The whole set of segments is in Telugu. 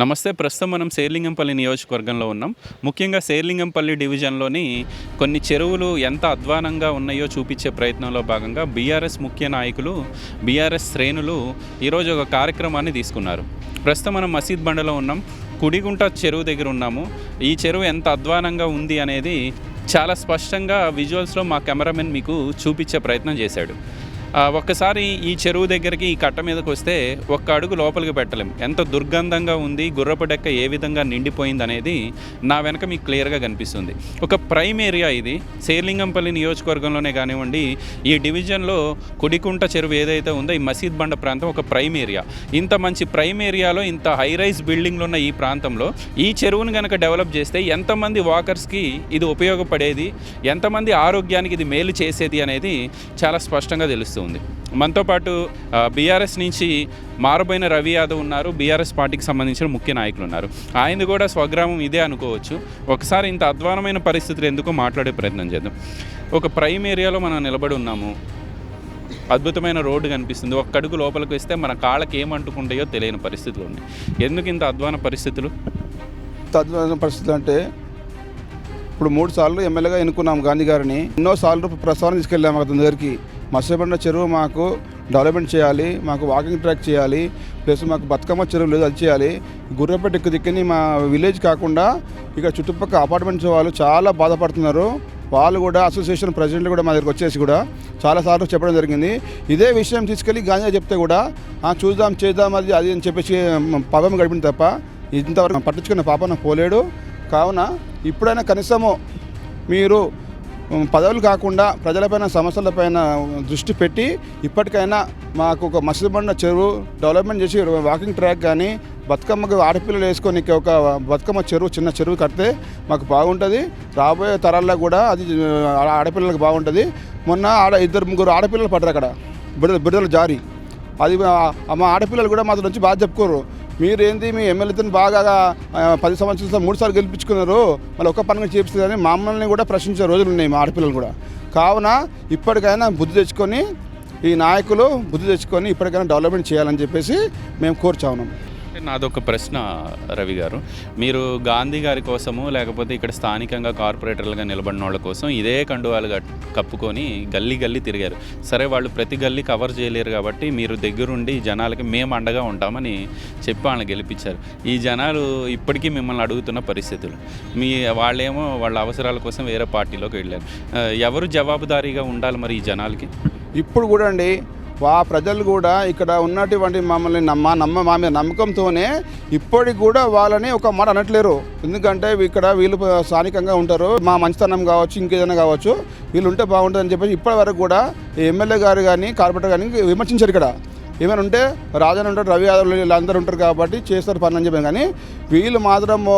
నమస్తే ప్రస్తుతం మనం శేర్లింగంపల్లి నియోజకవర్గంలో ఉన్నాం. ముఖ్యంగా శేర్లింగంపల్లి డివిజన్లోని కొన్ని చెరువులు ఎంత అధ్వానంగా ఉన్నాయో చూపించే ప్రయత్నంలో భాగంగా బీఆర్ఎస్ ముఖ్య నాయకులు బీఆర్ఎస్ శ్రేణులు ఈరోజు ఒక కార్యక్రమాన్ని తీసుకున్నారు. ప్రస్తుతం మనం మసీద్ బండలో ఉన్నాం. కుడిగుంట చెరువు దగ్గర ఉన్నాము. ఈ చెరువు ఎంత అధ్వానంగా ఉంది అనేది చాలా స్పష్టంగా విజువల్స్లో మా కెమెరామెన్ మీకు చూపించే ప్రయత్నం చేశాడు. ఒక్కసారి ఈ చెరువు దగ్గరికి ఈ కట్ట మీదకి వస్తే ఒక్క అడుగు లోపలికి పెట్టలేం. ఎంత దుర్గంధంగా ఉంది గుర్రపు డెక్క ఏ విధంగా నిండిపోయింది అనేది నా వెనక మీకు క్లియర్గా కనిపిస్తుంది. ఒక ప్రైమ్ ఏరియా ఇది. శేర్లింగంపల్లి నియోజకవర్గంలోనే కానివ్వండి ఈ డివిజన్లో కుడికుంట చెరువు ఏదైతే ఉందో ఈ మసీద్ బండ ప్రాంతం ఒక ప్రైమ్ ఏరియా. ఇంత మంచి ప్రైమ్ ఏరియాలో ఇంత హై రైజ్ బిల్డింగ్లు ఉన్న ఈ ప్రాంతంలో ఈ చెరువును కనుక డెవలప్ చేస్తే ఎంతమంది వాకర్స్కి ఇది ఉపయోగపడేది ఎంతమంది ఆరోగ్యానికి ఇది మేలు చేసేది అనేది చాలా స్పష్టంగా తెలుస్తుంది. ఉంది మనతో పాటు బీఆర్ఎస్ నుంచి మారబోయిన రవి యాదవ్ ఉన్నారు. బీఆర్ఎస్ పార్టీకి సంబంధించిన ముఖ్య నాయకులు ఉన్నారు. ఆయనది కూడా స్వగ్రామం ఇదే అనుకోవచ్చు. ఒకసారి ఇంత అధ్వానమైన పరిస్థితులు ఎందుకో మాట్లాడే ప్రయత్నం చేద్దాం. ఒక ప్రైమ్ ఏరియాలో మనం నిలబడి ఉన్నాము. అద్భుతమైన రోడ్డు కనిపిస్తుంది. ఒక్క అడుగు లోపలికి వస్తే మన కాళ్ళకి ఏమంటుకుంటాయో తెలియని పరిస్థితులు ఉన్నాయి. ఎందుకు ఇంత అధ్వాన పరిస్థితులు? అధ్వాన పరిస్థితులు అంటే ఇప్పుడు మూడు సార్లు ఎమ్మెల్యేగా ఎన్నుకున్నాం గాంధీ గారిని. ఎన్నో సార్లు ప్రసారం తీసుకెళ్ళాము అతని దగ్గరికి. మత్స్యబండ చెరువు మాకు డెవలప్మెంట్ చేయాలి మాకు వాకింగ్ ట్రాక్ చేయాలి ప్లస్ మాకు బతుకమ్మ చెరువు లేదు అది చేయాలి. గుర్రపేట ఎక్కువ దిక్కని మా విలేజ్ కాకుండా ఇక్కడ చుట్టుపక్కల అపార్ట్మెంట్స్ వాళ్ళు చాలా బాధపడుతున్నారు. వాళ్ళు కూడా అసోసియేషన్ ప్రెసిడెంట్ కూడా మా దగ్గరికి వచ్చేసి కూడా చాలాసార్లు చెప్పడం జరిగింది. ఇదే విషయం తీసుకెళ్ళి గాంధీ చెప్తే కూడా చూద్దాం చేద్దాం అది అది అని చెప్పేసి పాపం గడిపింది తప్ప ఇంతవరకు పట్టించుకున్న పాపన పోలేడు. కావున ఇప్పుడైనా కనీసము మీరు పదవులు కాకుండా ప్రజలపైన సమస్యలపైన దృష్టి పెట్టి ఇప్పటికైనా మాకు ఒక మసీదు బండ చెరువు డెవలప్మెంట్ చేసి వాకింగ్ ట్రాక్ కానీ బతుకమ్మకు ఆడపిల్లలు వేసుకొని ఒక బతుకమ్మ చెరువు చిన్న చెరువు కడితే మాకు బాగుంటుంది. రాబోయే తరాల్లో కూడా అది ఆడపిల్లలకు బాగుంటుంది. మొన్న ఆడ ఇద్దరు ముగ్గురు ఆడపిల్లలు పడ్డారు అక్కడ. బిడ్డలు బిడ్డలు జారి. అది మా- ఆడపిల్లలు కూడా మాతో నుంచి బాగా చెప్పుకోరు. మీరేంది మీ ఎమ్మెల్యేతో బాగా పది సంవత్సరాల మూడు సార్లు గెలిపించుకున్నారు. మళ్ళీ ఒక్క పని చేపిస్తుందని మమ్మల్ని కూడా ప్రశ్నించే రోజులు ఉన్నాయి మా ఆడపిల్లలు కూడా. కావున ఇప్పటికైనా బుద్ధి తెచ్చుకొని ఈ నాయకులు బుద్ధి తెచ్చుకొని ఇప్పటికైనా డెవలప్మెంట్ చేయాలని చెప్పేసి మేము కోరుచా ఉన్నాం. నాదొక ప్రశ్న రవి గారు. మీరు గాంధీ గారి కోసము లేకపోతే ఇక్కడ స్థానికంగా కార్పొరేటర్లుగా నిలబడిన వాళ్ళ కోసం ఇదే కండువాలు కప్పుకొని గల్లీ గల్లీ తిరిగారు. సరే వాళ్ళు ప్రతి గల్లీ కవర్ చేయలేరు కాబట్టి మీరు దగ్గరుండి జనాలకి మేము అండగా ఉంటామని చెప్పి వాళ్ళని గెలిపించారు. ఈ జనాలు ఇప్పటికీ మిమ్మల్ని అడుగుతున్న పరిస్థితులు. మీ వాళ్ళేమో వాళ్ళ అవసరాల కోసం వేరే పార్టీలోకి వెళ్ళారు. ఎవరు జవాబుదారీగా ఉండాలి మరి ఈ జనాలకి? ఇప్పుడు కూడా అండి వా ప్రజలు కూడా ఇక్కడ ఉన్నటువంటి మమ్మల్ని నమ్మ నమ్మ మా మీద నమ్మకంతోనే ఇప్పటికి కూడా వాళ్ళని ఒక మాట అనట్లేరు. ఎందుకంటే ఇక్కడ వీళ్ళు స్థానికంగా ఉంటారు. మా మంచితనం కావచ్చు ఇంకేదైనా కావచ్చు వీళ్ళు ఉంటే బాగుంటుందని చెప్పేసి ఇప్పటి వరకు కూడా ఎమ్మెల్యే గారు కానీ కార్పొరేటర్ కానీ విమర్శించారు ఇక్కడ. ఏమైనా ఉంటే రాజన్ ఉంటారు రవి యాదవ్ వీళ్ళందరూ ఉంటారు కాబట్టి చేస్తారు పని అని చెప్పాను. కానీ వీళ్ళు మాత్రము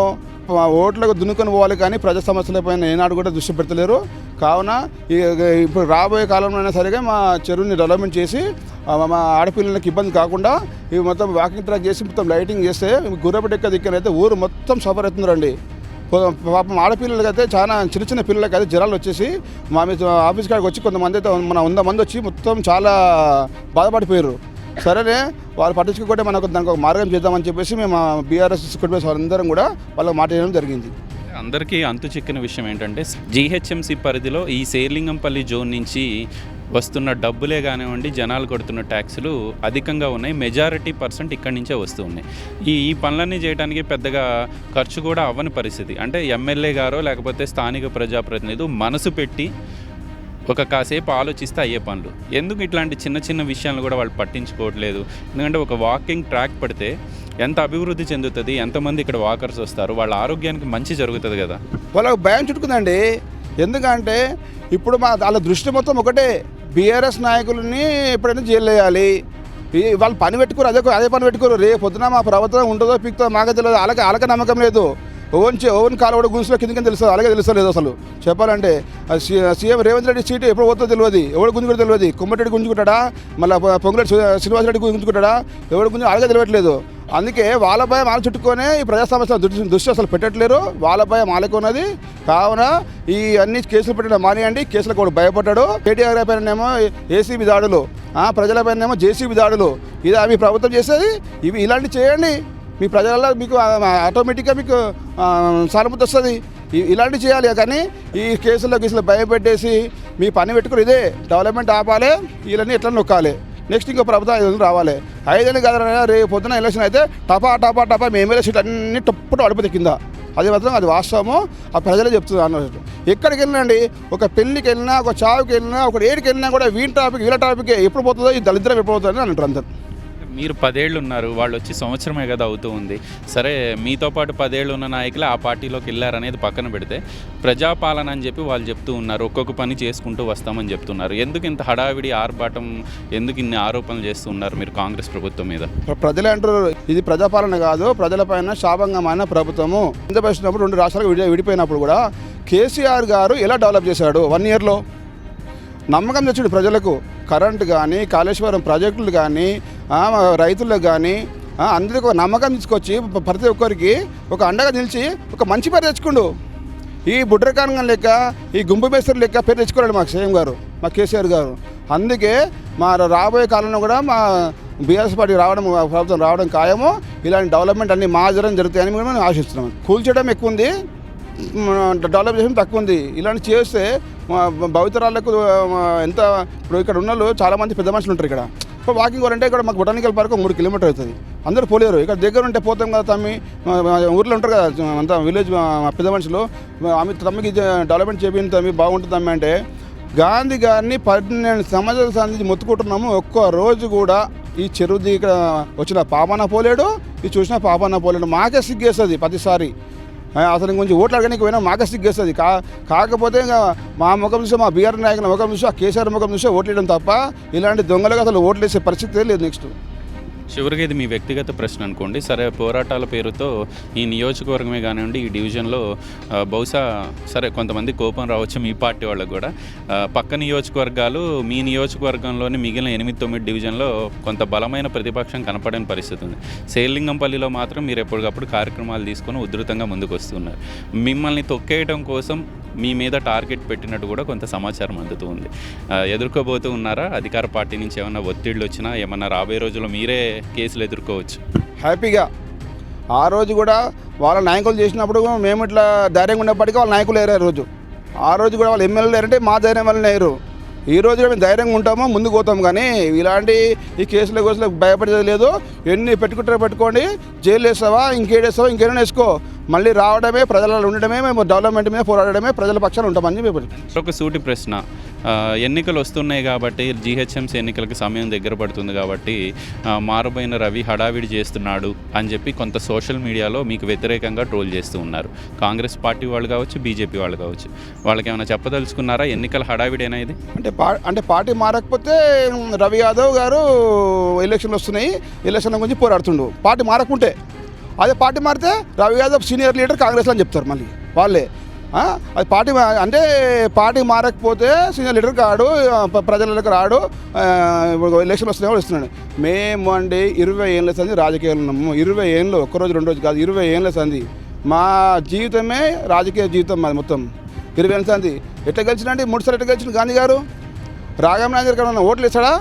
ఓట్లకు దున్నుకొని పోవాలి కానీ ప్రజా సమస్యలపైన ఏనాడు కూడా దృష్టి పెడతలేరు. కావున ఈ- ఇప్పుడు రాబోయే కాలంలో అయినా సరిగా మా చెరువుని డెవలప్మెంట్ చేసి మా ఆడపిల్లలకి ఇబ్బంది కాకుండా ఇవి మొత్తం వాకింగ్ ట్రాక్ చేసి మొత్తం లైటింగ్ చేస్తే గుర్రపటెక్క దిక్కన అయితే ఊరు మొత్తం సఫర్ అవుతుందండి. పాపం ఆడపిల్లలకి అయితే చాలా చిన్న చిన్న పిల్లలకి అయితే జ్వరాలు వచ్చేసి మా మీద ఆఫీస్ కాడికి వచ్చి కొంతమంది అయితే మన వంద మంది వచ్చి మొత్తం చాలా బాధపడిపోయారు. సరేనే వాళ్ళు పట్టించుకుంటే మనకు దానికి ఒక మార్గం చేద్దామని చెప్పేసి మేము బీఆర్ఎస్ కుటుంబ వాళ్ళందరం కూడా వాళ్ళకి మాట చేయడం జరిగింది. అందరికీ అంతు చిక్కిన విషయం ఏంటంటే జీహెచ్ఎంసీ పరిధిలో ఈ శేర్లింగంపల్లి జోన్ నుంచి వస్తున్న డబ్బులే కానివ్వండి జనాలు కొడుతున్న ట్యాక్సులు అధికంగా ఉన్నాయి. మెజారిటీ పర్సెంట్ ఇక్కడి నుంచే వస్తూ ఉన్నాయి. ఈ ఈ పనులన్నీ చేయడానికి పెద్దగా ఖర్చు కూడా అవ్వని పరిస్థితి. అంటే ఎమ్మెల్యే గారో లేకపోతే స్థానిక ప్రజాప్రతినిధులు మనసు పెట్టి ఒక కాసేపు ఆలోచిస్తే అయ్యే పనులు. ఎందుకు ఇట్లాంటి చిన్న చిన్న విషయాలు కూడా వాళ్ళు పట్టించుకోవట్లేదు? ఎందుకంటే ఒక వాకింగ్ ట్రాక్ పడితే ఎంత అభివృద్ధి చెందుతుంది ఎంతమంది ఇక్కడ వాకర్స్ వస్తారు వాళ్ళ ఆరోగ్యానికి మంచి జరుగుతుంది కదా. వాళ్ళకి భయం చుట్టుకుందండి. ఎందుకంటే ఇప్పుడు మా వాళ్ళ దృష్టి మొత్తం ఒకటే బీఆర్ఎస్ నాయకులని ఎప్పుడైనా జైలు వేయాలి వాళ్ళు పని పెట్టుకోరు అదే అదే పని పెట్టుకోరు. రేపు పొద్దున మా ప్రభుత్వం ఉంటుందో పిక్తో మాకే తెలియదు అలాగే అలాగే నమ్మకం లేదు. ఓన్ చే ఓన్ కాలు కూడా గుంసులో కిందకి తెలుస్తుంది అలాగే తెలుస్తలేదు అసలు. చెప్పాలంటే సీఎం రేవంత్ రెడ్డి సీటు ఎప్పుడు పోతుందో తెలియదు ఎవడు గుంజు కూడా తెలియదు. కొమ్మటిరెడ్డి గుంజుకుంటాడా? మళ్ళీ పొంగులెడ్డి శ్రీనివాసరెడ్డి గుంజుకుంటాడా? ఎవడు గుంజు అలాగే తెలియట్లేదు. అందుకే వాళ్ళ భయం వాళ్ళ చుట్టుకొనే ఈ ప్రజా సమస్యల దృష్టి దృష్టి అసలు పెట్టట్లేరు. వాళ్ళ భయం వాళ్ళకు ఉన్నది. కావున ఈ అన్ని కేసులు పెట్టడం మానేయండి. కేసులకు కూడా భయపడ్డాడు. కేటీఆర్ పైననేమో ఏసీబీ దాడులు ప్రజల పైననేమో జేసీబీ దాడులు. ఇది మీ ప్రభుత్వం చేసేది. ఇవి ఇలాంటివి చేయండి. మీ ప్రజలలో మీకు ఆటోమేటిక్గా మీకు సానుభూతి వస్తుంది. ఇలాంటి ఇలాంటివి చేయాలి. కానీ ఈ కేసుల్లో కేసులు భయపెట్టేసి మీ పని పెట్టుకుని ఇదే. డెవలప్మెంట్ ఆపాలి. వీళ్ళని ఎట్లా నొక్కాలి? నెక్స్ట్ ఇంకో ప్రభుత్వం ఐదు వందలు రావాలి. ఐదేళ్ళు కదా రేపు పొద్దున ఎలక్షన్ అయితే టపా టపా టపా మీ ఎమ్మెల్యే సీట్ అన్ని టప్పుడు అడుపుతాయి కింద. అది మాత్రం అది వాస్తవము ఆ ప్రజలే చెప్తున్నారు అన్నట్టు. ఎక్కడికి వెళ్ళినండి? ఒక పెళ్ళికి వెళ్ళినా ఒక చావుకి వెళ్ళినా ఒక ఏడికి వెళ్ళినా కూడా వీళ్ళ టాపిక్ వీళ్ళ టాపిక్ ఎప్పుడు పోతుందో ఈ దళిద్రం ఎప్పుడు పోతుందో అని అంటారు అందరు. మీరు పదేళ్ళు ఉన్నారు వాళ్ళు వచ్చి సంవత్సరమే కదా అవుతూ ఉంది. సరే మీతో పాటు పదేళ్ళు ఉన్న నాయకులు ఆ పార్టీలోకి వెళ్ళారనేది పక్కన పెడితే ప్రజాపాలన అని చెప్పి వాళ్ళు చెప్తూ ఉన్నారు ఒక్కొక్క పని చేసుకుంటూ వస్తామని చెప్తున్నారు. ఎందుకు ఇంత హడావిడి ఆర్భాటం ఎందుకు ఇన్ని ఆరోపణలు చేస్తూ ఉన్నారు మీరు కాంగ్రెస్ ప్రభుత్వం మీద? ప్రజలు అంటారు ఇది ప్రజాపాలన కాదు ప్రజలపైన శాభంగమైన ప్రభుత్వము. వచ్చినప్పుడు రెండు రాష్ట్రాలకు విడిపోయినప్పుడు కూడా కేసీఆర్ గారు ఎలా డెవలప్ చేశాడు? వన్ ఇయర్లో? నమ్మకం తెచ్చాడు ప్రజలకు. కరెంటు కానీ కాళేశ్వరం ప్రాజెక్టులు కానీ రైతులకు కానీ అందరికీ ఒక నమ్మకం తీసుకొచ్చి ప్రతి ఒక్కరికి ఒక అండగా నిలిచి ఒక మంచి పేరు తెచ్చుకుండు. ఈ బుడ్రకాంగం లెక్క ఈ గుంపు మేస్త్రి లెక్క పేరు తెచ్చుకోలేడు మా సీఎం గారు మా కేసీఆర్ గారు. అందుకే మా రాబోయే కాలంలో కూడా మా బీఆర్ఎస్ పార్టీ రావడం ప్రభుత్వం రావడం ఖాయము. ఇలాంటి డెవలప్మెంట్ అన్ని మా జరుగుతాయని కూడా మేము ఆశిస్తున్నాం. కూల్చడం ఎక్కువ ఉంది డెవలప్ చేసిన తక్కువ ఉంది. ఇలాంటి చేస్తే భవితరాలకు ఎంత ఇప్పుడు ఇక్కడ ఉన్న వాళ్ళు చాలామంది పెద్ద మనుషులు ఉంటారు ఇక్కడ. ఇప్పుడు వాకింగ్ పోవాలంటే ఇక్కడ మాకు బొటానికల్ పార్క్ మూడు కిలోమీటర్ అవుతుంది. అందరూ పోలేరు. ఇక్కడ దగ్గర ఉంటే పోతాం కదా తమ్మి. మా- ఊర్లో ఉంటారు కదా అంతా విలేజ్ పెద్ద మనుషులు. ఆమె తమ్మికి డెవలప్మెంట్ చేపింది తమ్మి బాగుంటుంది తమ్మి అంటే. గాంధీ గారిని పన్నెండు సంవత్సరాల సంధించి మొత్తుకుంటున్నాము. ఒక్క రోజు కూడా ఈ చెరువుది ఇక్కడ వచ్చిన పాపన పోలేడు ఇది చూసిన పాపన పోలేడు మాకే సిగ్గేస్తుంది ప్రతిసారి. అతను కొంచెం ఓట్లు అడగడానికి పోయినా మాకే సిగ్గేస్తుంది కా కాకపోతే ఇంకా మా ముఖం చూసి మా బీఆర్ నాయకుల ముఖం చూసి ఆ కేసీఆర్ ముఖం చూసి ఓట్లు వేయడం తప్ప ఇలాంటి దొంగలకు అసలు ఓట్లు వేసే పరిస్థితి లేదు నెక్స్ట్. చివరిగా ఇది మీ వ్యక్తిగత ప్రశ్న అనుకోండి. సరే పోరాటాల పేరుతో ఈ నియోజకవర్గమే కానివ్వండి ఈ డివిజన్లో బహుశా సరే కొంతమంది కోపం రావచ్చు మీ పార్టీ వాళ్ళకు కూడా. పక్క నియోజకవర్గాలు మీ నియోజకవర్గంలోని మిగిలిన ఎనిమిది తొమ్మిది డివిజన్లో కొంత బలమైన ప్రతిపక్షం కనపడని పరిస్థితి ఉంది. శేలింగంపల్లిలో మాత్రం మీరు ఎప్పటికప్పుడు కార్యక్రమాలు తీసుకొని ఉధృతంగా ముందుకు వస్తున్నారు. మిమ్మల్ని తొక్కేయడం కోసం మీ మీద టార్గెట్ పెట్టినట్టు కూడా కొంత సమాచారం అందుతూ ఉంది. ఎదుర్కోబోతూ ఉన్నారా? అధికార పార్టీ నుంచి ఏమైనా ఒత్తిళ్ళు వచ్చినా ఏమన్నా రాబోయే రోజుల్లో మీరే కేసులు ఎదుర్కోవచ్చు. హ్యాపీగా. ఆ రోజు కూడా వాళ్ళ నాయకులు చేసినప్పుడు మేము ఇట్లా ధైర్యంగా ఉన్నప్పటికీ వాళ్ళ నాయకులు లేరు ఆ రోజు. ఆ రోజు కూడా వాళ్ళు ఎమ్మెల్యే లేరంటే మా ధైర్యం వల్ల లేరు. ఈ రోజు మేము ధైర్యంగా ఉంటామో ముందుకు పోతాం కానీ ఇలాంటి ఈ కేసుల కేసులు భయపడేది లేదు. ఎన్ని పెట్టుకుంటారో పెట్టుకోండి. జైలు వేస్తావా ఇంకేడేస్తావా ఇంకేమైనా వేసుకో. మళ్ళీ రావడమే ప్రజలలో ఉండడమే మేము డెవలప్మెంట్ మీద పోరాడమే ప్రజల పక్షాన ఉంటామని చెప్పి ఒక సూటి ప్రశ్న. ఎన్నికలు వస్తున్నాయి కాబట్టి జీహెచ్ఎంసీ ఎన్నికలకు సమయం దగ్గర పడుతుంది కాబట్టి మారుబోయిన రవి హడావిడి చేస్తున్నాడు అని చెప్పి కొంత సోషల్ మీడియాలో మీకు వ్యతిరేకంగా ట్రోల్ చేస్తూ ఉన్నారు. కాంగ్రెస్ పార్టీ వాళ్ళు కావచ్చు బీజేపీ వాళ్ళు కావచ్చు. వాళ్ళకి ఏమైనా చెప్పదలుచుకున్నారా? ఎన్నికల హడావిడేనా ఇది? అంటే పా అంటే పార్టీ మారకపోతే రవి యాదవ్ గారు ఎలక్షన్లు వస్తున్నాయి. ఎలక్షన్ల గురించి పోరాడుతుండు. పార్టీ మారకుంటే. అదే పార్టీ మారితే రవి యాదవ్ సీనియర్ లీడర్ కాంగ్రెస్లో అని చెప్తారు మళ్ళీ వాళ్ళే. అది పార్టీ మా- అంటే పార్టీ మారకపోతే సీనియర్ లీడర్ కాడు ప్రజలకు రాడు ఎలక్షన్ వస్తున్నాయి కూడా వస్తున్నాడు మేము అండి ఇరవై ఏళ్ళ సంది రాజకీయాలు ఉన్నాము. ఇరవై ఏళ్ళు ఒక్కరోజు రెండు రోజు కాదు ఇరవై ఏళ్ళ సంది మా జీవితమే రాజకీయ జీవితం మాది మొత్తం. ఇరవై ఏళ్ళ సంది ఎట్లా గెలిచినండి మూడు సార్లు ఎట్లా గెలిచిన గాంధీ గారు? రాగం నాయకర్ గారు ఓట్లు వేసాడా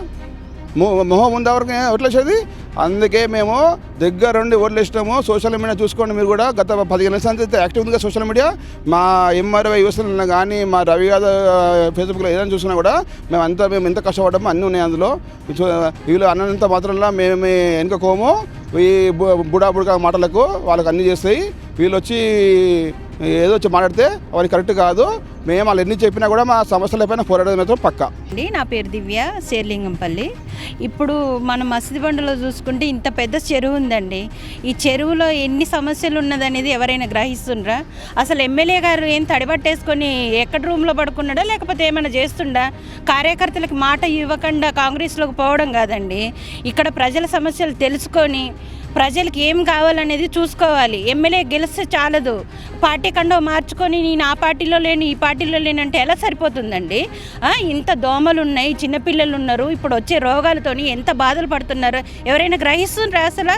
మొహం ఉందా వరకు ఓట్లు వేసేది? అందుకే మేము దగ్గరుండి ఓట్లు ఇష్టము సోషల్ మీడియా చూసుకోండి మీరు కూడా. గత పదిహేను సంవత్సరాలు యాక్టివ్గా సోషల్ మీడియా. మా ఎంఆర్వై యూస్లో కానీ మా రవి గారు ఫేస్బుక్లో ఏదైనా చూసినా కూడా మేము అంతా మేము ఎంత కష్టపడము అన్నీ ఉన్నాయి అందులో. వీళ్ళు అన్నంత మాత్రంలో మేము వెనుకపోము ఈ బు- బుడా బుడకా మాటలకు వాళ్ళకి అన్నీ చేస్తాయి. వీళ్ళు వచ్చి ఏదో వచ్చి మాట్లాడితే వాళ్ళు కరెక్ట్ కాదు. మేము వాళ్ళు ఎన్ని చెప్పినా కూడా మా సమస్యలపైన పోరాడడం మాత్రం పక్కా. అండి నా పేరు దివ్య శేర్లింగంపల్లి. ఇప్పుడు మన మసిది బండలో చూసుకుంటే ఇంత పెద్ద చెరువు ఉందండి. ఈ చెరువులో ఎన్ని సమస్యలు ఉన్నదనేది ఎవరైనా గ్రహిస్తుండ్రా? అసలు ఎమ్మెల్యే గారు ఏం తడిబట్టేసుకొని ఎక్కడ రూమ్లో పడుకున్నాడా లేకపోతే ఏమైనా చేస్తుండా? కార్యకర్తలకు మాట ఇవ్వకుండా కాంగ్రెస్లోకి పోవడం కాదండి. ఇక్కడ ప్రజల సమస్యలు తెలుసుకొని ప్రజలకు ఏం కావాలనేది చూసుకోవాలి. ఎమ్మెల్యే గెలిస్తే చాలదు. పార్టీ కండో మార్చుకొని నేను ఆ పార్టీలో లేను ఈ పార్టీలో లేనంటే ఎలా సరిపోతుందండి? ఇంత దోమలు ఉన్నాయి చిన్నపిల్లలు ఉన్నారు ఇప్పుడు వచ్చే రోగాలతోని ఎంత బాధలు పడుతున్నారు? ఎవరైనా గ్రహిస్తుండ్రా అసలు?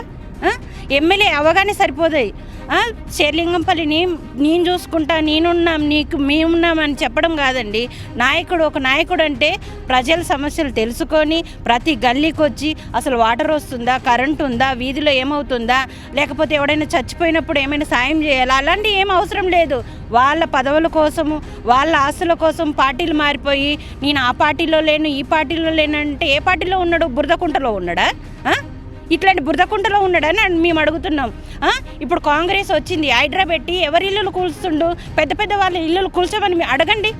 ఎమ్మెల్యే అవగానే సరిపోతాయి ఆ? శేర్లింగంపల్లిని నేను చూసుకుంటా నేనున్నాం నీకు మేమున్నాం అని చెప్పడం కాదండి. నాయకుడు ఒక నాయకుడు అంటే ప్రజల సమస్యలు తెలుసుకొని ప్రతి గల్లీకి వచ్చి అసలు వాటర్ వస్తుందా కరెంట్ ఉందా వీధిలో ఏమవుతుందా లేకపోతే ఎవడైనా చచ్చిపోయినప్పుడు ఏమైనా సాయం చేయాలా? అలాంటి ఏం అవసరం లేదు. వాళ్ళ పదవుల కోసము వాళ్ళ ఆస్తుల కోసం పార్టీలు మారిపోయి నేను ఆ పార్టీలో లేను ఈ పార్టీలో లేనంటే ఏ పార్టీలో ఉన్నాడు? బురదకుంటలో ఉన్నాడా? ఇట్లాంటి బురదకుంటలో ఉన్నాడని మేము అడుగుతున్నాం. ఇప్పుడు కాంగ్రెస్ వచ్చింది హైడ్రా పెట్టి ఎవరి ఇల్లులు కూల్చుండు పెద్ద పెద్ద వాళ్ళ ఇల్లులు కూల్చమని మీ- అడగండి.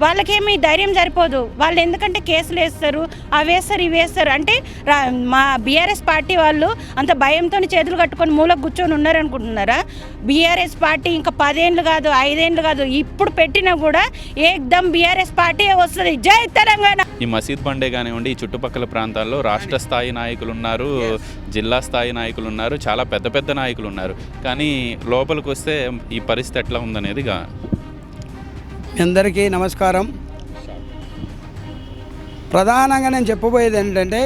వాళ్ళకేమి ధైర్యం సరిపోదు. వాళ్ళు ఎందుకంటే కేసులు వేస్తారు అవి వేస్తారు ఇవి వేస్తారు. అంటే రా- మా బీఆర్ఎస్ పార్టీ వాళ్ళు అంత భయంతో చేతులు కట్టుకొని మూలకు కూర్చొని ఉన్నారనుకుంటున్నారా? బీఆర్ఎస్ పార్టీ ఇంకా పదేళ్ళు కాదు ఐదేళ్ళు కాదు ఇప్పుడు పెట్టినా కూడా ఏకదమ్ బీఆర్ఎస్ పార్టీ వస్తుంది. జై తెలంగాణ! ఈ మసీద్ పండే కానివ్వండి ఈ చుట్టుపక్కల ప్రాంతాల్లో రాష్ట్ర స్థాయి నాయకులు ఉన్నారు జిల్లా స్థాయి నాయకులు ఉన్నారు చాలా పెద్ద పెద్ద నాయకులు ఉన్నారు. కానీ లోపలికి వస్తే ఈ పరిస్థితి ఎట్లా ఉందనేది మీ అందరికీ నమస్కారం. ప్రధానంగా నేను చెప్పబోయేది ఏంటంటే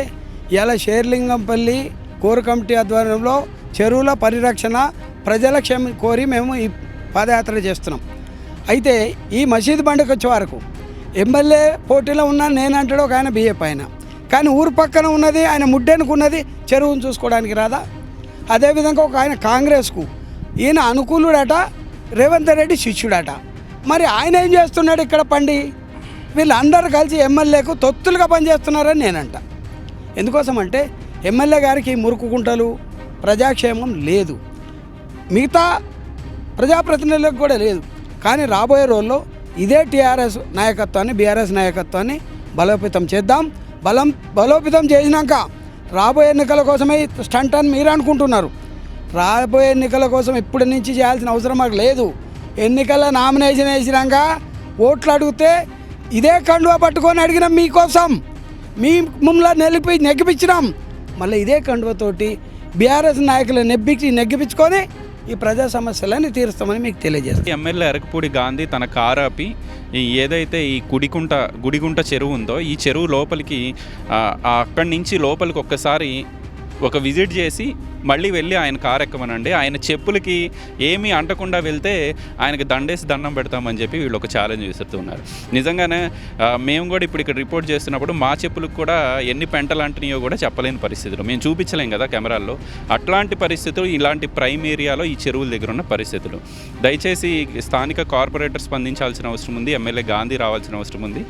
ఇలా షేర్లింగంపల్లి కోర్ కమిటీ ఆధ్వర్యంలో చెరువుల పరిరక్షణ ప్రజల క్షమ కోరి మేము ఈ పాదయాత్ర చేస్తున్నాం. అయితే ఈ మసీద్ బండికి వచ్చే వరకు ఎమ్మెల్యే పోటీలో ఉన్న నేనంటాడు ఒక ఆయన బిఏ పైన కానీ ఊరు పక్కన ఉన్నది ఆయన ముడ్డెనుకున్నది చెరువును చూసుకోవడానికి రాదా? అదేవిధంగా ఒక ఆయన కాంగ్రెస్కు ఈయన అనుకూలుడట రేవంత్ రెడ్డి శిష్యుడట. మరి ఆయన ఏం చేస్తున్నాడు ఇక్కడ పండి? వీళ్ళందరూ కలిసి ఎమ్మెల్యేకు తొత్తులుగా పనిచేస్తున్నారని నేనంట. ఎందుకోసం అంటే ఎమ్మెల్యే గారికి మురుకుకుంటలు ప్రజాక్షేమం లేదు. మిగతా ప్రజాప్రతినిధులకు కూడా లేదు. కానీ రాబోయే రోజుల్లో ఇదే టీఆర్ఎస్ నాయకత్వాన్ని బీఆర్ఎస్ నాయకత్వాన్ని బలోపేతం చేద్దాం. బలం బలోపేతం చేసినాక రాబోయే ఎన్నికల కోసమే స్టంట్ అని మీరు అనుకుంటున్నారు. రాబోయే ఎన్నికల కోసం ఇప్పటి నుంచి చేయాల్సిన అవసరం మాకు లేదు. ఎన్నికల నామినేషన్ వేసినాక ఓట్లు అడిగితే ఇదే కండువా పట్టుకొని అడిగినాం మీకోసం. మీ మమ్మల్ని నిలిపి నెగ్గిపించినాం. మళ్ళీ ఇదే కండువతోటి బీఆర్ఎస్ నాయకులు నెగ్గించి నెగ్గిపించుకొని ఈ ప్రజా సమస్యలన్నీ తీరుస్తామని మీకు తెలియజేస్తాను ఎమ్మెల్యే అరకపూడి గాంధీ తన కారు ఆపి ఈ ఏదైతే ఈ గుడికుంట గుడిగుంట చెరువు ఉందో ఈ చెరువు లోపలికి అక్కడి నుంచి లోపలికి ఒక్కసారి ఒక విజిట్ చేసి మళ్ళీ వెళ్ళి ఆయన కారు ఎక్కమనండి. ఆయన చెప్పులకి ఏమీ అంటకుండా వెళ్తే ఆయనకి దండేసి దండం పెడతామని చెప్పి వీళ్ళు ఒక ఛాలెంజ్ విసురుతున్నారు నిజంగానే మేము కూడా ఇప్పుడు ఇక్కడ రిపోర్ట్ చేస్తున్నప్పుడు మా చెప్పులకు కూడా ఎన్ని పెంటలు అంటున్నాయో కూడా చెప్పలేని పరిస్థితులు. మేము చూపించలేం కదా కెమెరాల్లో. అట్లాంటి పరిస్థితులు ఇలాంటి ప్రైమ్ ఏరియాలో ఈ చెరువుల దగ్గర ఉన్న పరిస్థితులు. దయచేసి స్థానిక కార్పొరేటర్ స్పందించాల్సిన అవసరం ఉంది ఎమ్మెల్యే గాంధీ రావాల్సిన అవసరం ఉంది.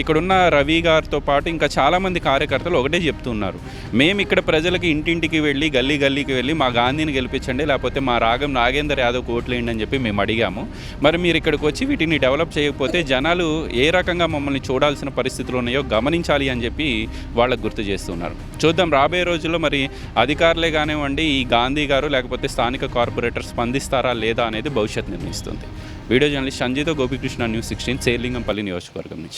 ఇక్కడున్న రవి గారితో పాటు ఇంకా చాలామంది కార్యకర్తలు ఒకటే చెప్తున్నారు. మేము ఇక్కడ ప్రజలకి ఇంటింటికి వెళ్ళి గల్లీ గల్లీకి వెళ్ళి మా గాంధీని గెలిపించండి లేకపోతే మా రాగం నాగేందర్ యాదవ్ ఓట్లేయండి అని చెప్పి మేము అడిగాము. మరి మీరు ఇక్కడికి వచ్చి వీటిని డెవలప్ చేయకపోతే జనాలు ఏ రకంగా మమ్మల్ని చూడాల్సిన పరిస్థితులు ఉన్నాయో గమనించాలి అని చెప్పి వాళ్ళకు గుర్తు చేస్తున్నారు. చూద్దాం రాబోయే రోజుల్లో మరి అధికారులే కానివ్వండి ఈ గాంధీ గారు లేకపోతే స్థానిక కార్పొరేటర్ స్పందిస్తారా లేదా అనేది భవిష్యత్ నిర్ణయిస్తుంది. వీడియో జర్నలిస్ట్ సంజీతో గోపికృష్ణ న్యూస్ సిక్స్టీన్ సేర్లింగంపల్లి నియోజకవర్గం నుంచి.